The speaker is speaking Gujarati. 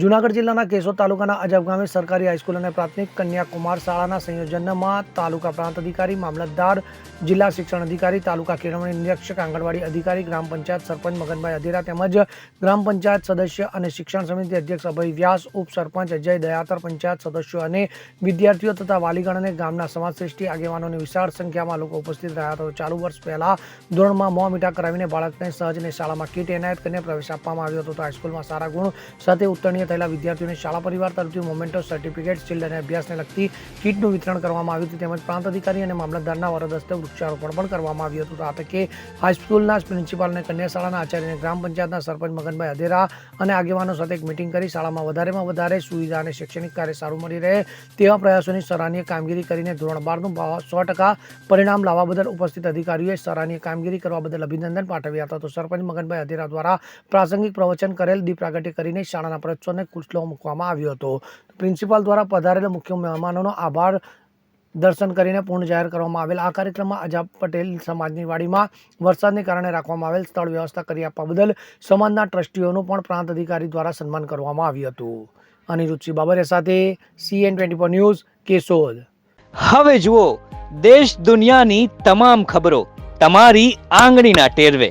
જૂનાગઢ જિલ્લાના કેશોદ તાલુકાના અજબ ગામે સરકારી હાઈસ્કૂલ અને પ્રાથમિક કન્યા કુમાર શાળાના સંયોજનમાં તાલુકા પ્રાંત અધિકારી, મામલતદાર, જિલ્લા શિક્ષણ અધિકારી, તાલુકા કેળવણી નિરીક્ષક, આંગણવાડી અધિકારી, ગ્રામ પંચાયત સરપંચ મગનભાઈ અધેરા તેમજ ગ્રામ પંચાયત સદસ્ય અને શિક્ષણ સમિતિ અધ્યક્ષ અભય વ્યાસ ઉપસરપંચ અજય દયાતર પંચાયત સદસ્યો અને વિદ્યાર્થીઓ તથા વાલીગણ અને ગામના સમાજશ્રેષ્ઠી આગેવાનોની વિશાળ સંખ્યામાં લોકો ઉપસ્થિત રહ્યા હતા. ચાલુ વર્ષ પહેલા ધોરણમાં મોં મીઠા કરાવીને બાળકને સહજને શાળામાં કીટ એનાયત કરીને પ્રવેશ આપવામાં આવ્યો હતો. તો હાઈસ્કૂલમાં સારા ગુણ સાથે ઉત્તીર્ણ થયેલા વિદ્યાર્થીઓને શાળા પરિવાર તરફથી મોમેન્ટો સર્ટિફિકેટ, શિલ્ડ અને અભ્યાસને લગતી કીટનું વિતરણ કરવામાં આવ્યું હતું. તેમજ પ્રાંત અધિકારી અને મામલતદારના વરદ હસ્તે વૃક્ષારોપણ પણ કરવામાં આવ્યું હતું. આ હાઈસ્કૂલના પ્રિન્સિપાલ અને કન્યા શાળાના આચાર્ય અને ગ્રામ પંચાયતના સરપંચ મગનભાઈ અધેરા અને આગેવાનો સાથે એક મિટિંગ કરી શાળામાં વધારેમાં વધારે સુવિધા અને શૈક્ષણિક કાર્ય સારું મળી રહે તેવા પ્રયાસોની સરાહનીય કામગીરી કરીને ધોરણ બારનું સો ટકા પરિણામ લાવવા બદલ ઉપસ્થિત અધિકારીઓએ સરાહનીય કામગીરી કરવા બદલ અભિનંદન પાઠવ્યા હતા. તો સરપંચ મગનભાઈ અધેરા દ્વારા પ્રાસંગિક પ્રવચન કરેલ દીપ પ્રાગટ્ય કરીને શાળાના પ્રત્સવને ખુશલો મૂકવામાં આવ્યો હતો. પ્રિન્સિપાલ દ્વારા પધારેલા મુખ્ય મહેમાનોનો આભાર દર્શન કરીને પૂર્ણ જાહેર કરવામાં આવેલ. આ કાર્યક્રમમાં અજાબ પટેલ સમાજની વાડીમાં વરસાદને કારણે રાખવામાં આવેલ સ્થળ વ્યવસ્થા કરી આપવા બદલ સમાજના ટ્રસ્ટીઓનું પણ પ્રાંત અધિકારી દ્વારા સન્માન કરવામાં આવ્યું હતું. અનિરુચિ બાબરિયા સાથે CN twenty four news, Keshod. હવે જુઓ, દેશ દુનિયાની તમામ ખબરો તમારી આંગળીના ટેરવે.